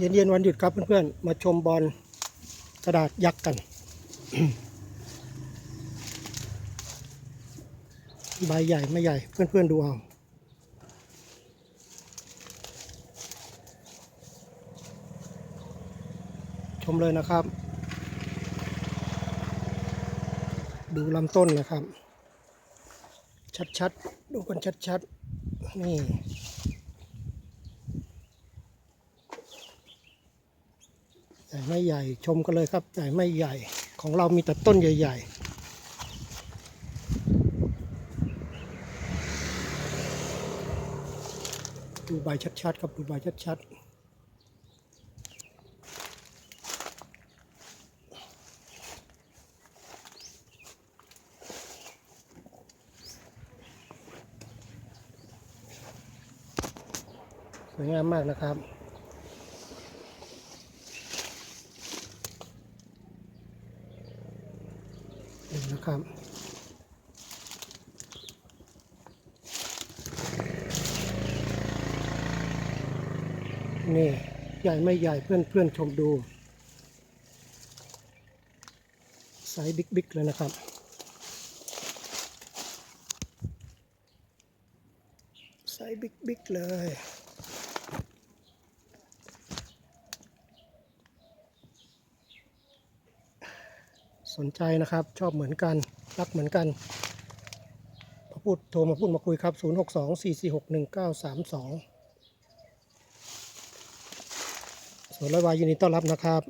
เย็นๆวันหยุดครับเพื่อนๆ มาชมบอลกระดาษยักษ์กัน ใบใหญ่ไม่ใหญ่เพื่อนๆดูเอาชมเลยนะครับ ดูลำต้นนะครับ ชัดๆ ดูกันชัดๆ นี่ ใหญ่ไม่ใหญ่ชมกันเลยครับใหญ่ไม่ใหญ่ของเรามีแต่ต้นใหญ่ ๆดูใบชัดๆครับดูใบชัดๆสวยงามมากนะครับ นะครับนี่ใหญ่ไม่ใหญ่เพื่อนเพื่อนชมดู ไซส์บิ๊กๆเลยนะครับ ไซส์บิ๊กๆเลย สนใจนะครับ ชอบเหมือนกัน รักเหมือนกันพอพูดโทรมาพูดมาคุยครับ 0 6 2 4 4 6 1 9 3 2สวนร้อยวายยินดีต้อนรับนะครับ